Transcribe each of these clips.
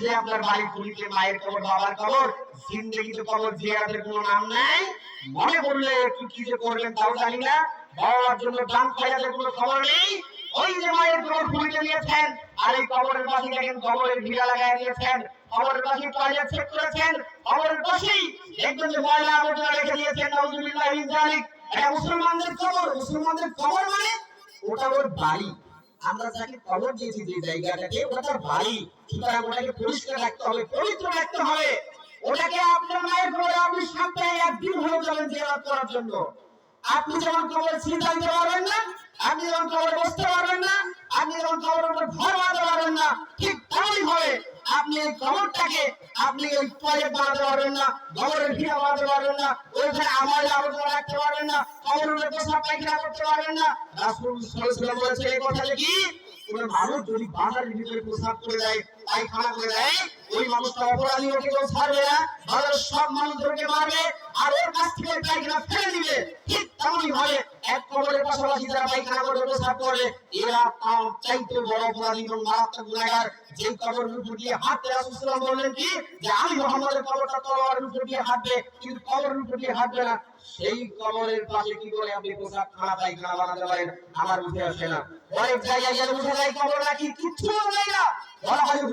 যে আপনার বাড়ি পুরীতে মায়ের কবর বাবার কবর জিয়ারতের কোনো নাম নাই। মনে করলে কি যে তাও জানি না। বাবার জন্য কোনো খবর নেই। ওই যে মায়ের কবর পুরীতে নিয়েছেন, আর এই পাশে দেখেন কবরের ভিড়া লাগাই পাশে করেছেন। পাশেই দেখবেন যে ময়লা আবর্জনা রেখে দিয়েছেন নাউজুবিল্লাহ মিন জালিক এটা মুসলমানদের কবর মুসলমানদের কবর মানে ওটা ওর বাড়ি। আমরা যাকে কবর দিয়েছি যে জায়গাটাকে, ওটা তার বাড়ি। সুতরাং ওটাকে পরিষ্কার রাখতে হবে, পবিত্র রাখতে হবে। ওটাকে আপনার মায়ের কবরে আপনি সপ্তাহে একদিন হয়ে যাবেন জিয়ারত করার জন্য। আপনি যেমন কবরে ছিটা দিতে পারবেন না, আপনি যেমন কবরে বসতে পারবেন না, আপনি যেমন কবরের উপর ঘর বানাতে পারবেন না, ঠিক তেমনই ভাবে আপনি এই কবরটাকে আপনি ওই টয়লেট বানাতে পারবেন না কবরের ভিড়া বানাতে পারবেন না, ওইখানে আমার আবর্জনা রাখতে পারবেন না, কবরের উপরে পায়খানা করতে পারবেন না। রাসূল সাল্লাল্লাহু আলাইহি ওয়াসাল্লাম বলেছে, এই কথা কি কোন মানুষ যদি বাজারের ভিতরে প্রস্তাব করে দেয় যে কবরের উপর দিয়ে হাঁটতে রাসূল বললেন কি? যে আমি মোহাম্মদের কবরটা তলোয়ারের উপর দিয়ে হাঁটবে, কিন্তু কবরের উপর দিয়ে হাঁটবে না। সেই কবরের পাশে কি করে আপনি প্রসাব খানা, পায়খানা বানাতে পারেন? আমার বুঝে আসে না। অনেক জায়গায় গেলে বুঝে যায় কবর নাকি কিচ্ছু যায় না। বলা হয়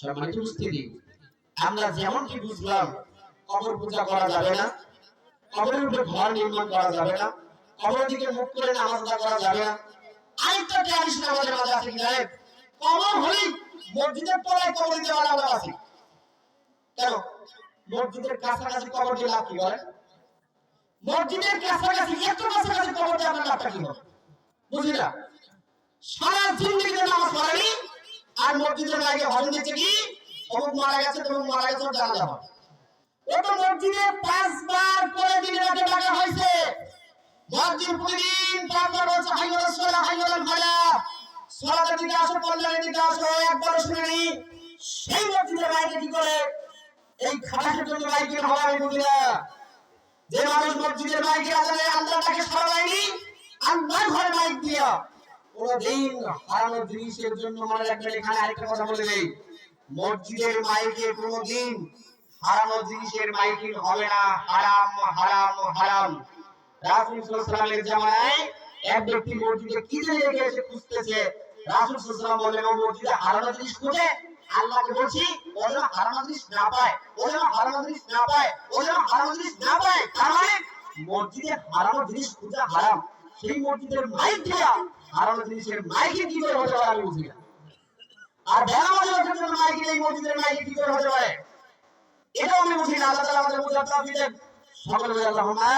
সম্মানিত উপস্থিতি আমরা যেমন কি বুঝলাম, কবর পূজা করা যাবে না, কবরের উপরে ঘর নির্মাণ করা যাবে না, কবরের দিকে মুখ করে নামাজ আদা করা যাবে কবর কবর কবর দিয়ে লাভ কি বলেন? মসজিদের কাছাকাছি, এত কাছাকাছি কবর দিয়ে লাভটা কি বুঝলি না? সারা জিন্দগিতে নামাজ পড়েনি আর মসজিদের আগে হরণ দিচ্ছে কি? অমুক মারা গেছে, তমুক মারা গেছে জানা যাওয়া ও তো মসজিদে পাঁচবার করে দিনে রাতে ডাকা হয়েছে। মসজিদ প্রতিদিন পাঁচবার বলছে হাইয়াল সোলা হাইয়াল ফালা সোলাতের দিকে আসো কল্যাণের দিকে আসো একবারও শুনেনি? সেই মসজিদের বাইরে কি করে? এই খাটাসের জন্য বাইকে হওয়া আমি বুঝি না। যে মানুষ মসজিদের মাইকে আজানে আল্লাহটাকে সরাইনি আল্লাহ ঘরে মাইক দিয়া কোনদিন হারানো জিনিসের জন্য মনে রাখবেন, এখানে আরেকটা কথা বলে নেই মসজিদের মাইকে কোনদিন হারানো জিনিসের মাইকিং হবে না, হারাম হারাম হারাম। রাসূল সাল্লাল্লাহু আলাইহি এক ব্যক্তি মসজিদে কি লেগে এসে খুঁজতেছে, রাসূল সাল্লাল্লাহু বললেন, ও মসজিদে হারানো জিনিস খুঁজে আল্লাহকে বলছি, ও যেন হারানো জিনিস না পায়, ও যেন হারানো জিনিস না পায়, ও যেন হারানো জিনিস না পায়। তার মানে মসজিদে হারানো জিনিস খোঁজা হারাম? সেই মাইক দিয়া মাইকে কি করে হতে পারে আর মাইকে এই মাইকে কি করে হতে পারে? আমি বুঝি না, আল্লাহ আমাদের বুঝার দেন। সকলে বলে আল্লাহুম্মা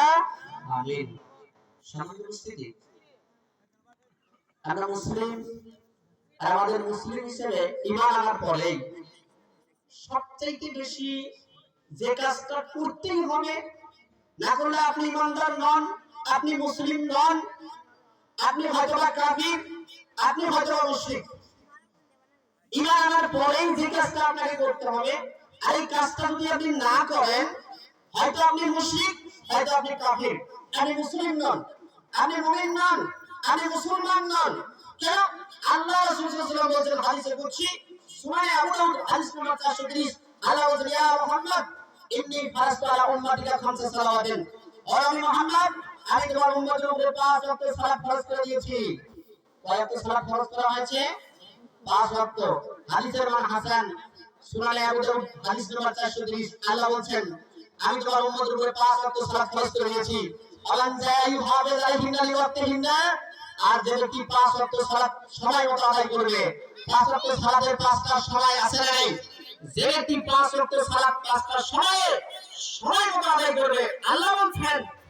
আমিন। উপস্থিতি আমরা মুসলিম, আর আমাদের মুসলিম হিসেবে ঈমান আনার পরেই সবচাইতে বেশি যে কাজটা করতেই হবে, না করলে আপনি ইমানদার নন আপনি মুসলিম নন, আপনি হয়তোবা কাফির, আপনি হয়তোবা মুশরিক ঈমান আনার পরেই যে কাজটা আপনাকে করতে হবে, আর এই কাজটা যদি আপনি না করেন, হয়তো আপনি মুশরিক, হয়তো আপনি কাফির। আপনি মুসলিম নন, আপনি মুমিন নন, আপনি মুসলমান নন। কেন? আল্লাহ রাসূল সাল্লাল্লাহু আলাইহি ওয়াসাল্লাম হাদিসে কুদসি সুনানে আবু দাউদ, হাদিস নম্বর 430 আল্লাহ বলেছেন, ইয়া মুহাম্মদ, ইন্নী ফারাস্তু আলা উম্মাতিকা খামসা সালাওয়াতিন। মুহাম্মদ আমি তোমার উম্মতের উপরে পাঁচ ওয়াক্ত সালাত ফরজ করে দিয়েছি। কয় ওয়াক্ত সালাত ফরজ করা হয়েছে? পাঁচ ওয়াক্ত হাদিসের মান হাসান, সুনানে আবু দাউদ, হাদিস নম্বর 430 আল্লাহ বলেন আমি তোমার উম্মতের উপরে পাঁচ ওয়াক্ত সালাত ফরজ করে দিয়েছি। আলান হবে আর যে ব্যক্তি পাঁচ ওয়াক্ত সালাত সময় মতো আদায় করবে, পাঁচ ওয়াক্ত সালাতের পাঁচটা সময় আছে নাই? যে ব্যক্তি পাঁচ ওয়াক্ত সালাত পাঁচটা সময়ে, সময় মতো আদায় করবে, আল্লাহ বলছেন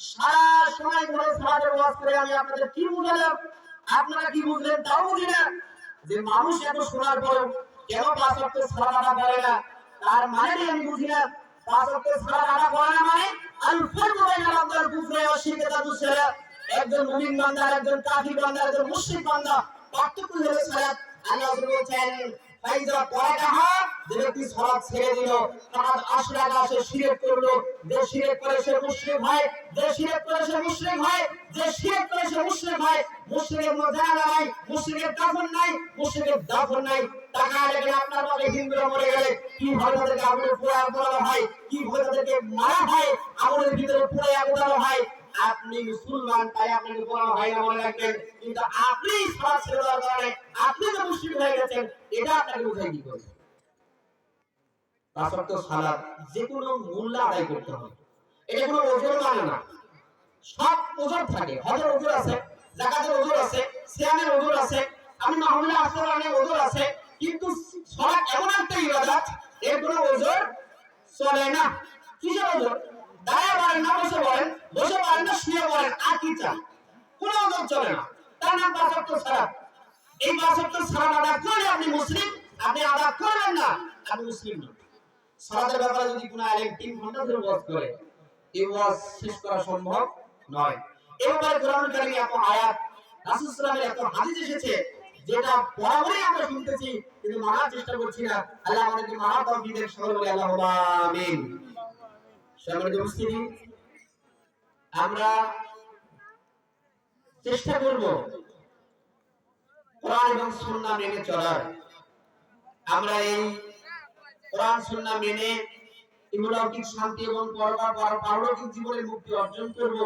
সারা সময় ধরে সালাতের ওয়াজ করে আমি আপনাদের কি বুঝালাম? আপনারা কি বুঝলেন তাও বুঝি যে মানুষ এত শোনার পর কেন পাঁচ সালাত আদা করে না? তার মানে আমি বুঝি না? পাঁচ ওয়াক্ত সালাত আদা করে না মানে আল বাইনাল আবদি ওয়াল কুফরি ওয়া শিরকি তাদুসরা একজন মুমিন বান্দা একজন কাফির বান্দা একজন মুশরিক বান্দা পার্থক্য হলো সালাত। আল্লাহ বলেছেন তারাকাহা যে ব্যক্তি ছেড়ে শিরক করল। যে শিরক করে সে মুশরিক হয় যে শিরক করে সে মুশরিক হয় যে শিরক করে সে মুশরিক হয়। মুশরিকের মধ্যে নাই মুশরিকের দাফন নাই মুশরিকের দাফন নাই। টাকা লেগে আপনার মধ্যে মরে গেলে কি ভাবে তাদেরকে আগুনে পুড়ে হয় কি ভাবে তাদেরকে মারা হয়, আগুনের ভিতরে পুড়ে আগুনানো হয় আপনি মুসলমান, তাই আপনাকে বলা হয় না মনে রাখবেন। কিন্তু আপনি সালাত ছেড়ে দেওয়ার কারণে আপনি যে মুসলিম হয়ে গেছেন, এটা আপনাকে বুঝাই কি করবে সালাত যে কোনো মূল্য আদায় করতে হবে। এটা কোনো মানে না। সব থাকে। হজের আছে, জাকাতের আছে আছে আমি আছে, কিন্তু সালাত এমন একটা ইবাদত, এর কোনো ওজন চলে না। কিসের ওজন দাঁড়া কি চান কোনো ওজন চলে না। তার নাম পাঁচ ওয়াক্ত এই পাঁচ ওয়াক্ত সালাত করলে আপনি মুসলিম, আপনি আদা করবেন না, আপনি মুসলিম না সালাতের ব্যাপারে যদি কোনো আলেম তিন ঘণ্টা ধরে ওয়াজ করে, এই ওয়াজ শেষ করা সম্ভব নয়। এই কোরআন কারিমে এত আয়াত, রাসূল সাল্লাল্লাহু এত হাদিস এসেছে, যেটা বরাবরই আমরা শুনতেছি, কিন্তু মানার চেষ্টা করছি না। আল্লাহ আমাদেরকে মানা তৌফিক দেন, সকলে বলে আল্লাহুম্মা আমিন। সম্মানিত উপস্থিতি, আমরা চেষ্টা করব। কোরআন এবং সুন্নাহ মেনে চলার। আমরা এই কোরআন, সুন্নাহ মেনে ইহলৌকিক শান্তি এবং পারলৌকিক জীবনের মুক্তি অর্জন করব।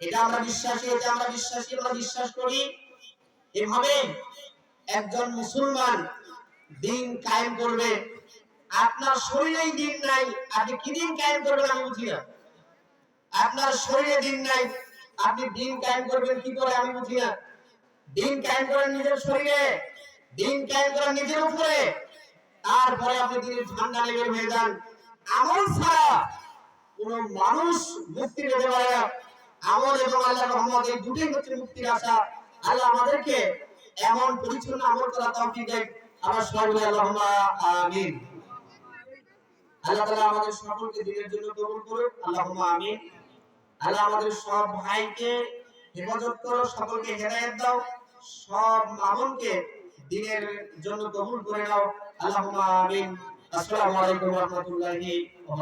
এটা আমরা বিশ্বাসী, এটা আমরা বিশ্বাসী আমরা বিশ্বাস করি। এভাবে একজন মুসলমান দিন কায়েম করবে। আপনার শরীরেই দিন নাই, আপনি কি দিন কায়েম করবেন আমি বুঝি না। আপনার শরীরে দিন নাই আপনি দিন কায়েম করবেন কি করে আমি বুঝি না? দিন কায়েম করেন নিজের শরীরে, দিন কায়েম করেন নিজের উপরে। তারপরে আপনি দিনের ঝান্ডা লেগে হয়ে যান। আমল ছাড়া কোন মানুষ মুক্তি পেতে পারে না। আমল এবং আল্লাহ রহমত এই দুটোই হচ্ছে মুক্তির আশা। আল্লাহ আমাদেরকে এমন পরিচ্ছন্ন আমল করা তৌফিক দেয় আমরা সবাই আল্লাহুম্মা আমিন। আল্লাহ তাআলা আমাদের সকলকে দিনের জন্য কবুল করুক। আল্লাহুম্মা আমিন। আল্লাহ আমাদের সব ভাইকে হেফাজত করো, সকলকে হেদায়ত দাও, সব মামুনকে দিনের জন্য কবুল করে নাও। আল্লাহ আমিন। আসসালামু আলাইকুম ওয়া রাহমাতুল্লাহি ওয়া